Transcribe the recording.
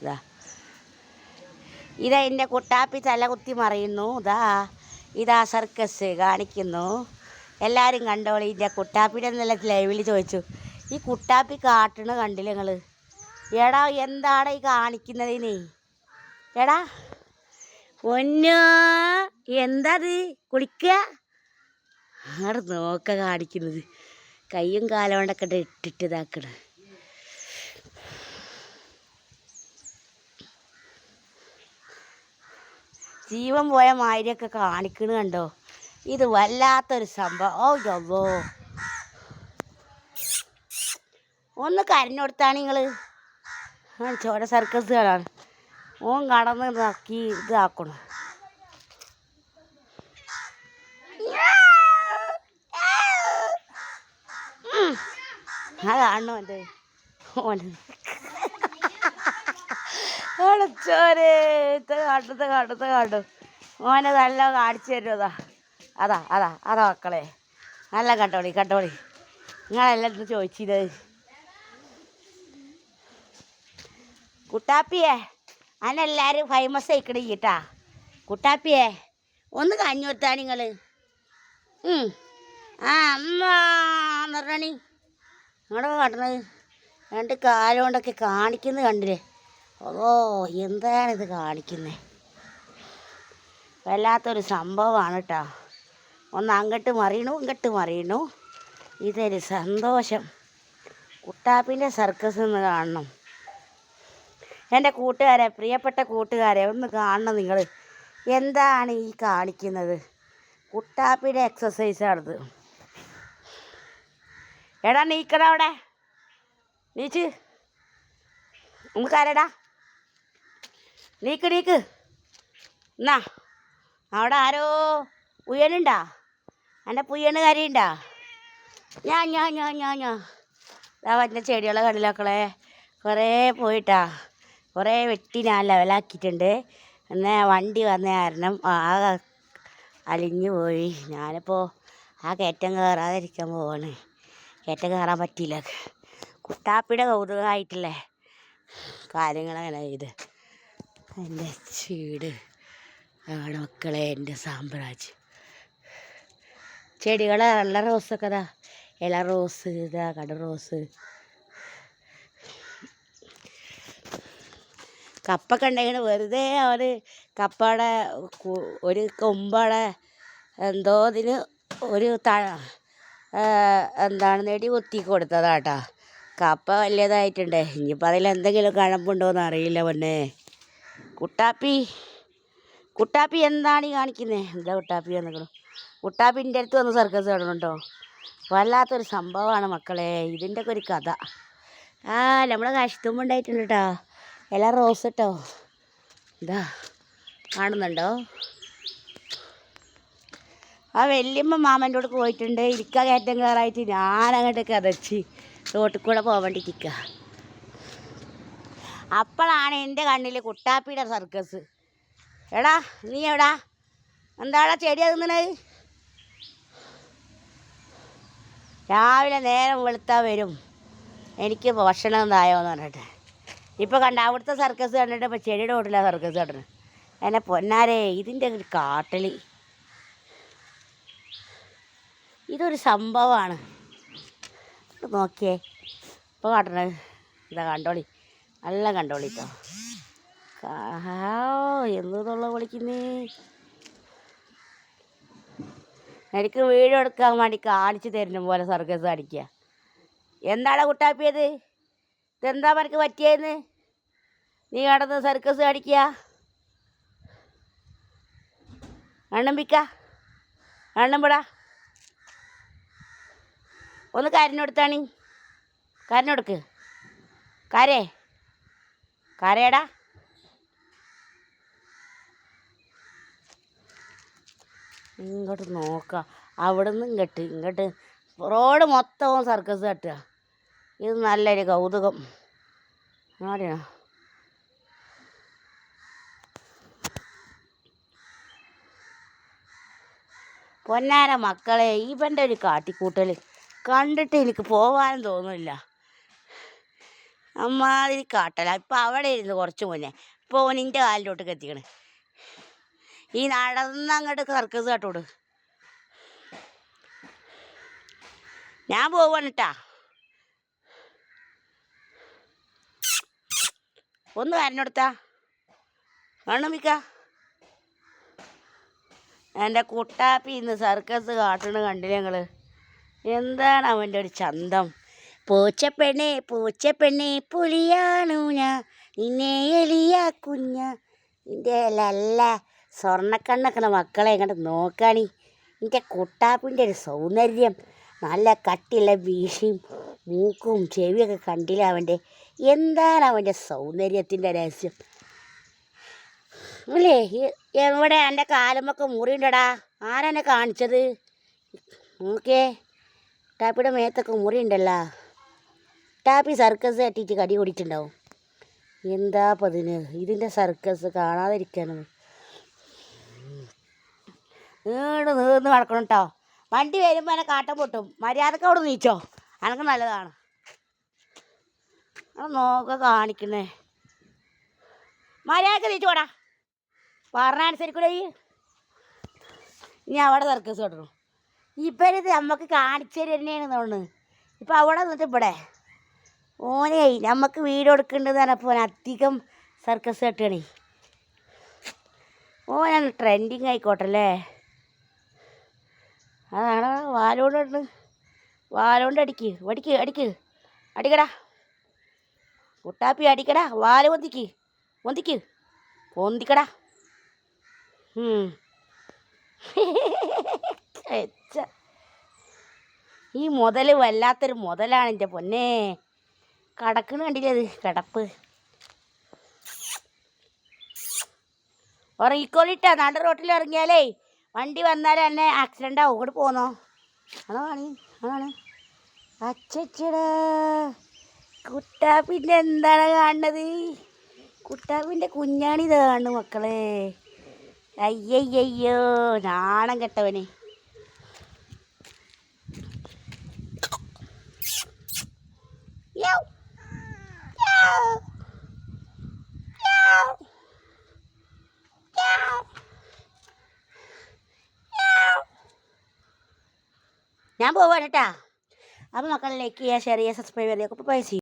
ഇതാ ഇതാ എന്റെ കുട്ടാപ്പി തല കുത്തി മറിയുന്നു. ഇതാ ഇതാ സർക്കസ് കാണിക്കുന്നു. എല്ലാവരും കണ്ടോളി എന്റെ കുട്ടാപ്പിയുടെ നല്ല ലൈവിൽ ചോദിച്ചു. ഈ കുട്ടാപ്പി കാട്ടണ കണ്ടില്ല നിങ്ങൾ എടാ എന്താണ് ഈ കാണിക്കുന്നതിന് എടാ ഒന്നോ എന്താത്? കുളിക്കുക അവിടെ നോക്ക കാണിക്കുന്നത്. കയ്യും കാലം കൊണ്ടൊക്കെ ഇട്ടിട്ട് ഇതാക്കണ. ജീവൻ പോയ മാതിരിയൊക്കെ കാണിക്കണ കണ്ടോ? ഇത് വല്ലാത്തൊരു സംഭവം. ഓ ജോ ഒന്ന് കരഞ്ഞു കൊടുത്താണ് നിങ്ങൾ ചോര സർക്കസുകളാണ്. ഓൻ കടന്ന് ഇതാക്കി ഇതാക്കണം. അതാണോ എന്റെ ഓന്. അടച്ചോരെ ഇത് കണ്ടു മോനെ നല്ല കാണിച്ചു തരുമതാ അതാ അതാ അതാ മക്കളെ. നല്ല കണ്ടോളി കണ്ടോളി. നിങ്ങളെല്ലാം ചോദിച്ചത് കുട്ടാപ്പിയേ അന്നെല്ലാവരും ഫേമസ് ആയിക്കണ കേട്ടാ കുട്ടാപ്പിയേ ഒന്ന് കഞ്ഞു കൊടുത്താ നിങ്ങൾ ആ അമ്മ പറഞ്ഞാണി നിങ്ങളുടെ കാട്ടണത് രണ്ട് കാലം കൊണ്ടൊക്കെ കാണിക്കുന്നത് കണ്ടില്ലേ? ഓ എന്താണിത് കാണിക്കുന്നത് വല്ലാത്തൊരു സംഭവമാണ് കേട്ടോ ഒന്ന് അങ്ങോട്ട് മറിയണു ഇങ്ങോട്ട് മറിയണു. ഇതൊരു സന്തോഷം. കുട്ടാപ്പിന്റെ സർക്കസ് ഒന്ന് കാണണം. എന്റെ കൂട്ടുകാരെ പ്രിയപ്പെട്ട കൂട്ടുകാരെ ഒന്ന് കാണണം നിങ്ങൾ എന്താണ് ഈ കാണിക്കുന്നത്? കുട്ടാപ്പിയുടെ എക്സസൈസാണിത് എടാ നീക്കടാ അവിടെ. നീച്ച്. നമുക്ക് ആരടാ നീക്ക് നീക്ക് എന്നാ അവിടെ ആരോ പുയ്യനുണ്ടാ എന്റെ പുയ്യണ് കാര്യണ്ടാ ഞാൻ ഞാൻ ഞാൻ ഞാൻ ഞാൻ ഇതാ മറ്റേ ചെടികളെ കടലാക്കളെ കുറേ പോയിട്ടാ. കുറേ വെട്ടി ഞാൻ ലെവലാക്കിയിട്ടുണ്ട്. എന്നാൽ വണ്ടി വന്ന കാരണം ആകെ അലിഞ്ഞു പോയി. ഞാനിപ്പോൾ ആ കയറ്റം കയറാതിരിക്കാൻ പോവാണ്. കയറ്റം കയറാൻ പറ്റിയില്ല. കുട്ടാപ്പിയുടെ കൗതുകമായിട്ടില്ലേ? കാര്യങ്ങളങ്ങനെ ഇത്. എന്റെ ചീട്. ആണ് മക്കളെ എന്റെ സാമ്രാജ്യം. ചെടികളെ നല്ല റോസൊക്കെ ഇതാ. ഇല റോസ് ഇതാ കട റോസ് കപ്പൊക്കെ ഉണ്ടെങ്കിൽ വെറുതെ അവർ കപ്പയുടെ ഒരു കൊമ്പടെ എന്തോ ഇതിന് ഒരു ത എന്താണ് വേണ്ടി കുത്തി കൊടുത്തതാട്ടാ. കപ്പ വലിയതായിട്ടുണ്ട്. ഇനിയിപ്പോൾ അതിൽ എന്തെങ്കിലും കഴമ്പുണ്ടോയെന്ന് അറിയില്ല പൊന്നെ. കുട്ടാപ്പി കുട്ടാപ്പി എന്താണ് ഈ കാണിക്കുന്നത് എന്താ കുട്ടാപ്പി വന്നിക്കണം? കുട്ടാപ്പിന്റെ അടുത്ത് വന്ന് സർക്കസ് കാണുന്നുണ്ടോ വല്ലാത്തൊരു സംഭവമാണ് മക്കളെ. ഇതിന്റെ ഒക്കെ ഒരു കഥ. ആ നമ്മളെ കാശിത്തുമ്പ് ഉണ്ടായിട്ടുണ്ട് കേട്ടോ ഇല റോസ് കേട്ടോ ഇതാ കാണുന്നുണ്ടോ? ആ വല്യമ്മ മാമന്റെ കൂടെ പോയിട്ടുണ്ട്. ഇരിക്ക കയറ്റം കയറായിട്ട് ഞാനങ്ങോട്ട് കതച്ച് റോട്ടിൽ കൂടെ പോവേണ്ടിരിക്കുക അപ്പോഴാണ് എന്റെ കണ്ണിൽ കുട്ടാപ്പിയുടെ സർക്കസ്. എടാ നീ എവിടാ? എന്താടാ ചെടി തിന്നണത് രാവിലെ നേരം വെളുത്താൽ വരും. എനിക്ക് ഭക്ഷണം എന്ന് പറഞ്ഞിട്ട്. ഇപ്പോൾ കണ്ട അവിടുത്തെ സർക്കസ് കണ്ടിട്ട് ഇപ്പോൾ ചെടിയുടെ വീട്ടിലാണ് സർക്കസ് കണ്ടത് എന്നെ പൊന്നാരെ ഇതിന്റെ ഒരു കാട്ടൽ ഇതൊരു സംഭവമാണ് നോക്കിയേ. ഇപ്പോൾ കാട്ടണത് ഇതാ കണ്ടോളി. നല്ല കണ്ടോളിട്ടോ. എന്നുള്ള വിളിക്കുന്നേ എനിക്ക് വീഡിയോ എടുക്കാൻ വേണ്ടി കാണിച്ചു തരുന്ന പോലെ സർക്കസ് അടിക്കുക എന്താണ് കുട്ടാപ്പിയത്? ഇതെന്താ എനിക്ക് പറ്റിയെന്ന്? നീ കടന്ന് സർക്കസ് അടിക്കുക എണ്ണമ്പിക്ക എണ്ണമ്പിടാ ഒന്ന് കരഞ്ഞെടുത്താണി. കരഞ്ഞെടുക്ക്. കരേ. കരയടാ. ഇങ്ങോട്ട് നോക്ക. അവിടെ നിന്ന് ഇങ്ങോട്ട് ഇങ്ങോട്ട്. റോഡ് മൊത്തവും സർക്കസ് തട്ടുക. ഇത് നല്ലൊരു കൗതുകം. ആരെയാ? പൊന്നാര മക്കളെ ഇവന്റെ ഒരു കാട്ടിക്കൂട്ടൽ കണ്ടിട്ട് എനിക്ക് പോകാനും തോന്നുന്നില്ല. അമ്മാതിരി കാട്ടല. ഇപ്പം അവിടെ ഇരുന്ന് കുറച്ച് മുന്നേ. ഇപ്പോൾ ഓനിന്റെ കാലിലോട്ട് എത്തിക്കണ്. ഈ നടന്ന് അങ്ങോട്ട് സർക്കസ് കാട്ടോട്. ഞാൻ പോവാണ് ഒന്ന് വരഞ്ഞെടുത്താ വേണം മിക്ക? എന്റെ കുട്ടാപ്പി ഇന്ന് സർക്കസ് കാട്ടണ കണ്ടില്ല ഞങ്ങൾ എന്താണ് അവന്റെ ഒരു ചന്തം? പൂച്ചപ്പെണ്ണെ പൂച്ചപ്പെണ്ണെ പുലിയാണു ഞാൻ നിന്നെ എലിയ കുഞ്ഞ. നിന്റെ ലല്ല സ്വർണക്കണ്ണക്കണ മക്കളെ ഇങ്ങോട്ട് നോക്കാണി. നിന്റെ കുട്ടാപ്പിന്റെ ഒരു സൗന്ദര്യം നല്ല കട്ടിയുള്ള വീശിയും മൂക്കും ചെവിയൊക്കെ കണ്ടില്ല അവന്റെ. എന്താണ് അവന്റെ സൗന്ദര്യത്തിന്റെ രഹസ്യം? അല്ലേ എവിടെ എന്റെ കാലുമൊക്കെ മുറിയുണ്ടടാ? ആരെന്നെ കാണിച്ചത്? നോക്കേ ടാപ്പിയുടെ മേത്തൊക്കെ മുറിയുണ്ടല്ലോ. ടാപ്പി സർക്കസ് കെട്ടിയിട്ട് കടി കൂടിയിട്ടുണ്ടാവും. എന്താ പതിന് ഇതിന്റെ സർക്കസ് കാണാതിരിക്കാണ് നീണ്ട് നീർന്ന് നടക്കണം കേട്ടോ വണ്ടി വരുമ്പോൾ എന്നെ കാട്ടം പൊട്ടും. മര്യാദയ്ക്ക് അവിടെ നീച്ചോ. അനക്ക് നല്ലതാണ്. നോക്ക കാണിക്കുന്നേ. മര്യാദയ്ക്ക് നീച്ചു നീച്ചോടാ പറഞ്ഞ അനുസരിക്കൂടെ ഈ ഇനി അവിടെ സർക്കസ് കെട്ടണം ഇപ്പം ഇത് നമുക്ക് കാണിച്ചു തന്നെയാണ് തോന്നുന്നു. ഇപ്പം അവിടെ നിന്നിട്ട് ഇവിടെ. ഓനെ നമുക്ക് വീട് കൊടുക്കേണ്ടത് പറഞ്ഞപ്പോൾ അധികം സർക്കസ് കെട്ടണേ ഓനാണ് ട്രെൻഡിങ് ആയിക്കോട്ടെ അല്ലേ? അതാണ് വാലോണ്ട് ഇടണ് വാലോണ്ട് അടിക്ക് അടിക്ക് അടിക്ക് അടിക്കടാ. കുട്ടാപ്പി അടിക്കടാ വാൽ പൊന്തിക്ക് പൊന്തിക്ക് പൊന്തിക്കടാ. ഈ മുതൽ വല്ലാത്തൊരു മുതലാണ് എന്റെ പൊന്നേ. കടക്കണ കണ്ടില്ലേ അത്? കിടപ്പ്. ഉറങ്ങിക്കോളിട്ടാ. നാട് റോട്ടിൽ ഇറങ്ങിയാലേ വണ്ടി വന്നാൽ എന്നെ ആക്സിഡന്റ് ആവും. ഇങ്ങോട്ട് പോന്നോ? അതാണ് അതാണ് അച്ചച്ചടാ. കുട്ടാപ്പിന്റെ എന്താണ് കാണുന്നത് കുട്ടാപ്പിന്റെ കുഞ്ഞാണിത് കാണുന്നു മക്കളെ. അയ്യയ്യോ നാണം കെട്ടവനെ. ഞാൻ പോവാണ് കേട്ടാ. അപ്പോൾ മക്കളിലേക്ക് ഷെയർ ചെയ്യുക സബ്സ്ക്രൈബ് ചെയ്യുക അപ്പോൾ പൈസ